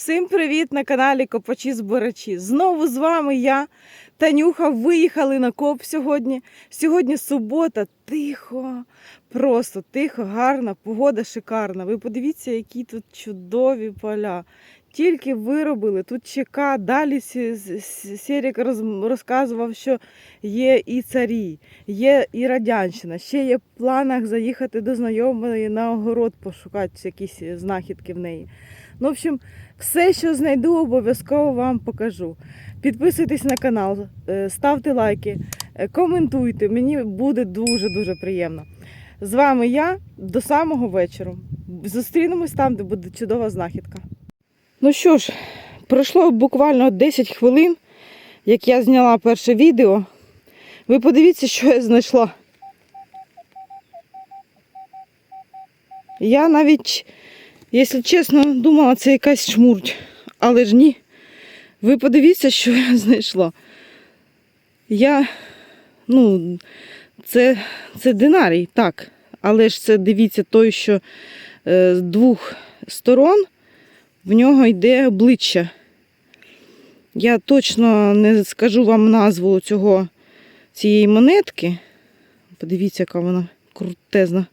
Всім привіт на каналі Копачі Збирачі. Знову з вами я, Танюха. Виїхали на коп сьогодні. Сьогодні субота, тихо, просто тихо, гарна, погода шикарна. Ви подивіться, які тут чудові поля. Тільки виробили тут ЧК, далі Сірік розказував, що є і царі, є і радянщина. Ще є в планах заїхати до знайомої на огород, пошукати якісь знахідки в неї. Ну, в общем, все, що знайду, обов'язково вам покажу. Підписуйтесь на канал, е, ставте лайки, е, коментуйте. Мені буде дуже-дуже приємно. З вами я до самого вечора. Зустрінемось там, де буде чудова знахідка. Ну що ж, пройшло буквально 10 хвилин, як я зняла перше відео. Ви подивіться, що я знайшла. Я навіть, якщо чесно, думала, це якась шмурдь, але ж ні. Ви подивіться, що я знайшла. Я, ну, це, це динарій, так. Але ж це дивіться той, що е, з двох сторон в нього йде обличчя. Я точно не скажу вам назву цього, цієї монетки. Подивіться, яка вона крутезна.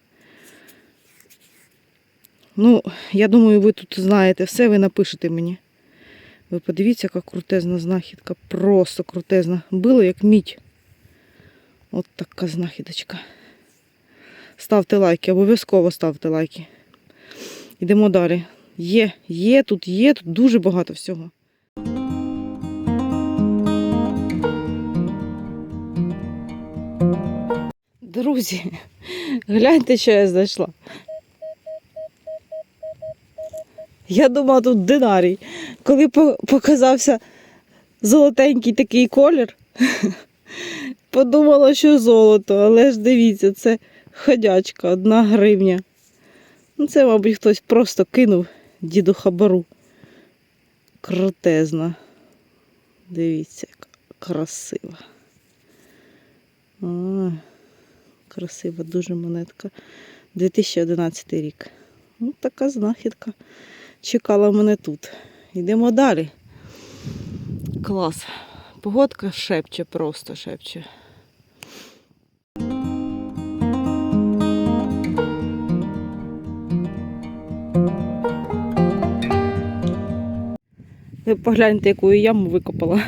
Ну, я думаю, ви тут знаєте все, ви напишете мені. Ви подивіться, яка крутезна знахідка. Просто крутезна. Було як мідь. От така знахідочка. Ставте лайки, обов'язково ставте лайки. Йдемо далі. Є, є, тут є, тут дуже багато всього. Друзі, гляньте, що я знайшла. Я думала, тут динарій. Коли показався золотенький такий колір, подумала, що золото, але ж дивіться, це ходячка, одна гривня. Ну, це, мабуть, хтось просто кинув діду хабару. Крутезна. Дивіться, яка красива. О, красива дуже монетка. 2011 рік. Ну, така знахідка чекала мене тут. Йдемо далі. Клас. Погодка шепче, просто шепче. Ви погляньте, яку я яму викопала.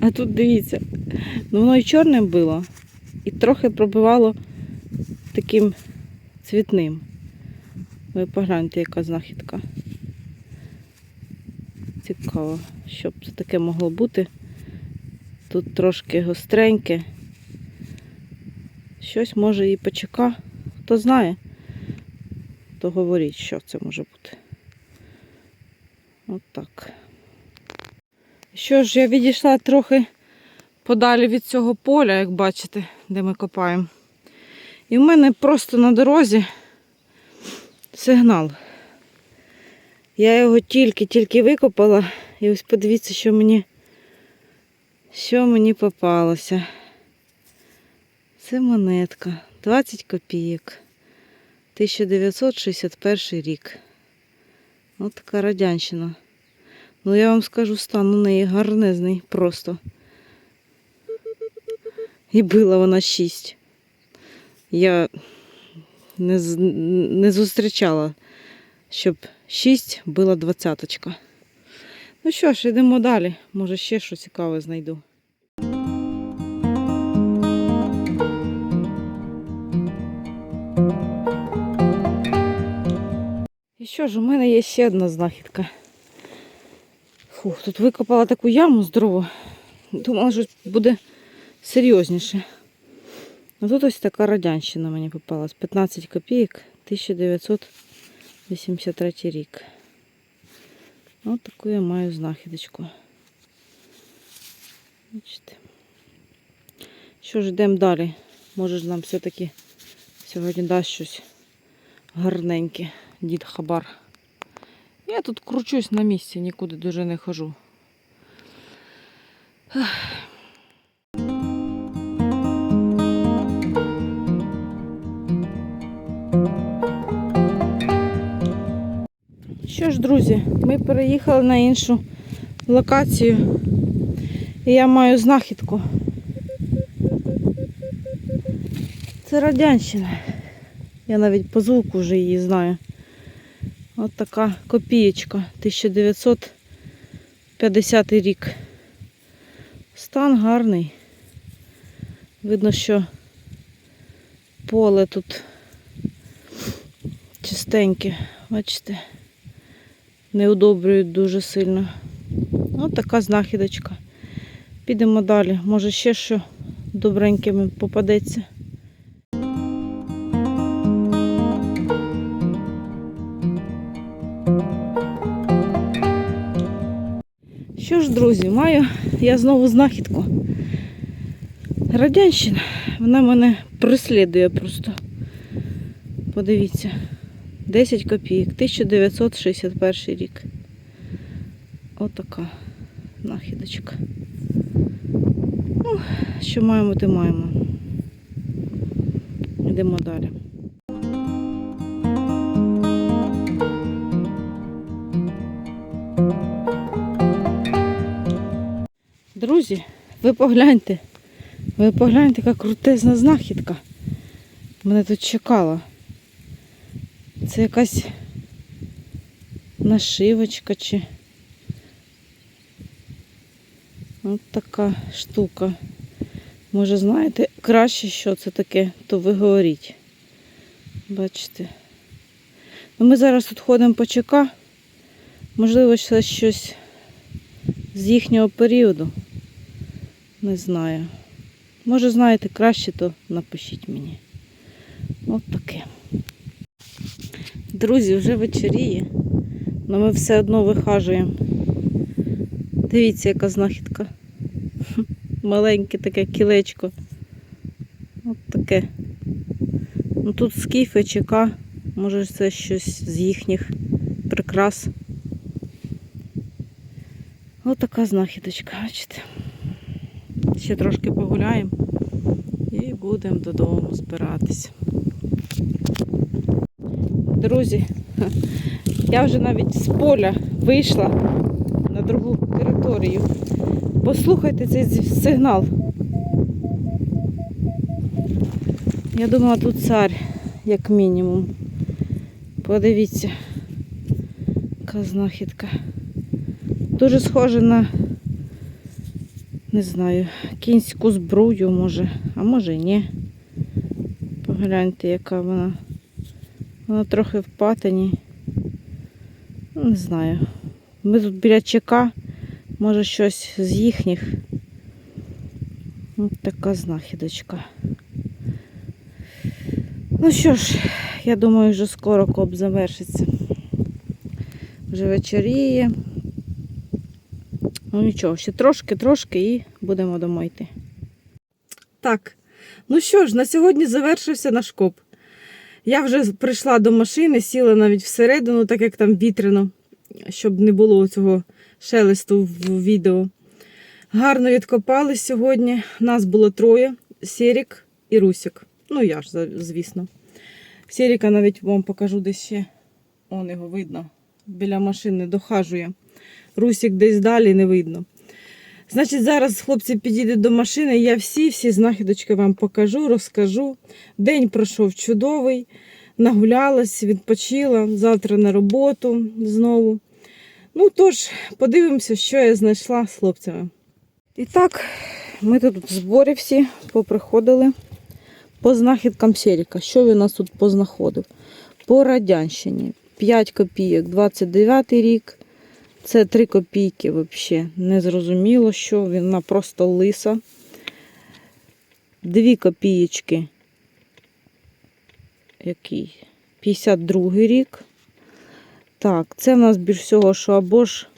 А тут дивіться, ну воно і чорним було, і трохи пробивало таким цвітним. Ви погляньте, яка знахідка. Цікаво, що б це таке могло бути. Тут трошки гостреньке. Щось може і почека. Хто знає, то говоріть, що це може бути. От так. Що ж, я відійшла трохи подалі від цього поля, як бачите, де ми копаємо. І в мене просто на дорозі сигнал. Я його тільки-тільки викопала. І ось подивіться, що мені, що мені попалося. Це монетка. 20 копійок. 1961 рік. Ось така радянщина. Ну, я вам скажу, стан у неї гарнезний просто. І била вона 6. Я не, не зустрічала, щоб 6 била двадцяточка. Ну що ж, йдемо далі. Може ще щось цікаве знайду. І що ж, у мене є ще одна знахідка. Фух, тут викопала таку яму здорову. Думала, що буде серйозніше. А тут ось така радянщина мені попалась. 15 копійок, 1983 рік. Ось таку я маю знахідочку. Бачите. Що ж, йдемо далі. Може ж нам все-таки сьогодні дасть щось гарненьке, дід Хабар. Я тут кручусь на місці, нікуди дуже не хожу. Що ж, друзі, ми переїхали на іншу локацію. І я маю знахідку. Це Радянщина. Я навіть по звуку вже її знаю. От така копієчка. 1950 рік. Стан гарний. Видно, що поле тут чистеньке. Бачите? Не удобрюють дуже сильно. Ось така знахідочка. Підемо далі. Може ще що добреньким попадеться. Що ж, друзі, маю я знову знахідку. Радянщина, вона мене преслідує просто. Подивіться. 10 копійок, 1961 рік. Отака нахідочка. Ну, що маємо, те маємо. Йдемо далі. Друзі, ви погляньте. Ви погляньте, яка крутезна знахідка. Мене тут чекала. Це якась нашивочка чи от така штука. Може, знаєте, краще, що це таке, то ви говоріть. Бачите. Ну, ми зараз тут ходимо по ЧК. Можливо, це щось з їхнього періоду. Не знаю. Може, знаєте краще, то напишіть мені. От таке. Друзі, вже вечоріє, але ми все одно вихажуємо. Дивіться, яка знахідка. Маленьке таке кілечко. От таке. Ну тут скіфи, ЧК, може це щось з їхніх прикрас. Ось така знахідочка, бачите. Ще трошки погуляємо і будемо додому збиратися. Друзі, я вже навіть з поля вийшла на другу територію. Послухайте цей сигнал. Я думала, тут цар, як мінімум. Подивіться, яка знахідка. Дуже схоже на, не знаю, кінську збрую, може, а може і ні. Погляньте, яка вона. Вона трохи в патині. Ну, Не знаю. Ми тут біля ЧК, може щось з їхніх. Ось така знахідочка. Ну що ж, я думаю, вже скоро коп завершиться. Вже вечоріє. Ну нічого, ще трошки-трошки і будемо домой йти. Так, ну що ж, на сьогодні завершився наш коп. Я вже прийшла до машини, сіла навіть всередину, так як там вітряно, щоб не було цього шелесту в відео. Гарно відкопали сьогодні. Нас було троє: Сірік і Русік. Ну, я ж, звісно. Сіріка навіть вам покажу десь ще. Он його видно. Біля машини дохажує. Русік десь далі не видно. Значить, зараз хлопці підійдуть до машини, я всі-всі знахідочки вам покажу, розкажу. День пройшов чудовий, нагулялась, відпочила, завтра на роботу знову. Ну тож, подивимося, що я знайшла з хлопцями. І так, ми тут в зборі всі поприходили по знахідкам Серіка. Що він у нас тут познаходив? По Радянщині. 5 копійок, 29 рік. Це 3 копійки взагалі. Не зрозуміло, що вона просто лиса. 2 копієчки. Який? 52 рік. Так, це в нас більш всього, що або ж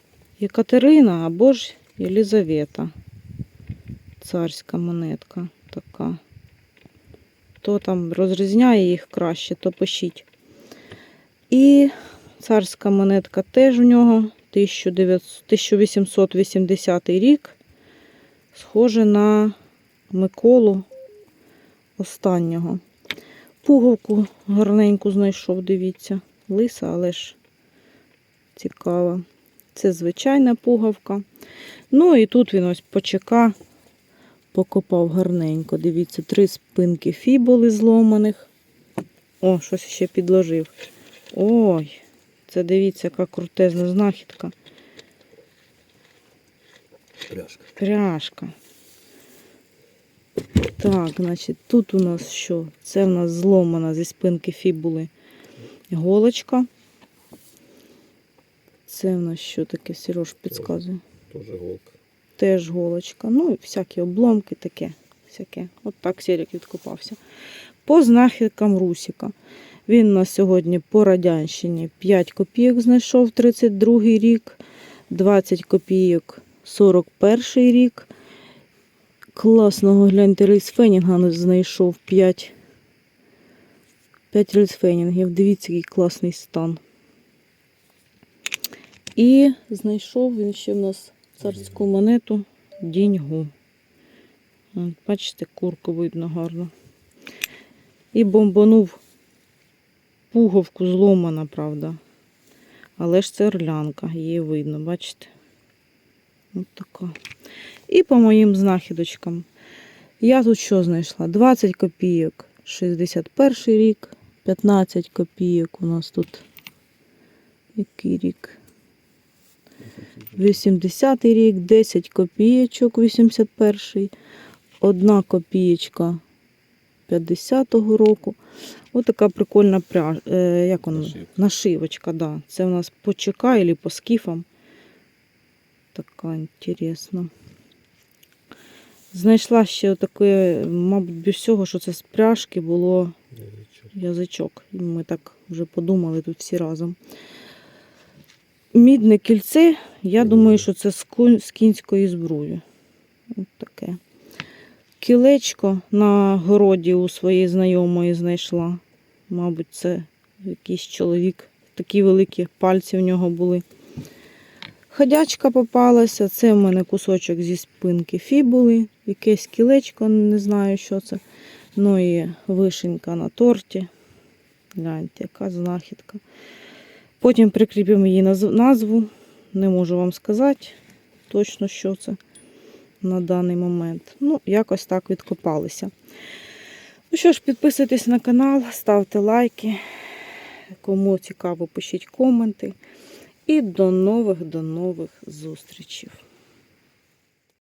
Єкатерина, або ж Єлизавета. Царська монетка така. Хто там розрізняє їх краще, то пишіть. І царська монетка теж у нього 1900 1880 рік. Схоже на Миколу останнього. Пуговку гарненьку знайшов, дивіться. Лиса, але ж цікава. Це звичайна пугавка. Ну і тут він ось почека покопав гарненько. Дивіться, три спинки фібули зломаних. О, щось ще підложив. Ой, це дивіться, яка крутезна знахідка. Пряжка. Пряжка. Так, значить, тут у нас що? Це в нас зломана зі спинки фібули голочка. Це в нас що таке, Сереж підказує. Тоже голка. Теж голочка. Ну, і всякі обломки таке. Всяке. От так Серік відкопався. По знахідкам Русіка. Він на сьогодні по Радянщині 5 копійок знайшов 32 рік, 20 копійок 41 рік. Класного гляньте рейсфенінга знайшов 5. 5 рейсфенінгів. Дивіться, який класний стан. І знайшов він ще в нас царську монету діньгу. Бачите, курку видно гарно. І бомбанув пуговку зломана, правда. Але ж це орлянка, її видно, бачите? От така. І по моїм знахідочкам. Я тут що знайшла? 20 копійок, 61 рік, 15 копійок у нас тут. Який рік? 80 рік, 10 копійочок, 81 одна копієчка 50-го року. Ось така прикольна пряж... Е, як воно? Нашивка. Нашивочка, да. Це у нас по ЧК або по скіфам. Така інтересна. Знайшла ще таке, мабуть, без всього, що це з пряжки було язичок. Ми так вже подумали тут всі разом. Мідне кільце, я думаю, що це з кінської зброї. От таке. Кілечко на городі у своєї знайомої знайшла. Мабуть, це якийсь чоловік. Такі великі пальці в нього були. Ходячка попалася. Це в мене кусочок зі спинки фібули, якесь кілечко, не знаю, що це. Ну і вишенька на торті. Гляньте, яка знахідка. Потім прикріпимо її назву. Не можу вам сказати точно, що це на даний момент. Ну, якось так відкопалися. Ну що ж, підписуйтесь на канал, ставте лайки. Кому цікаво, пишіть коменти. І до нових, до нових зустрічей.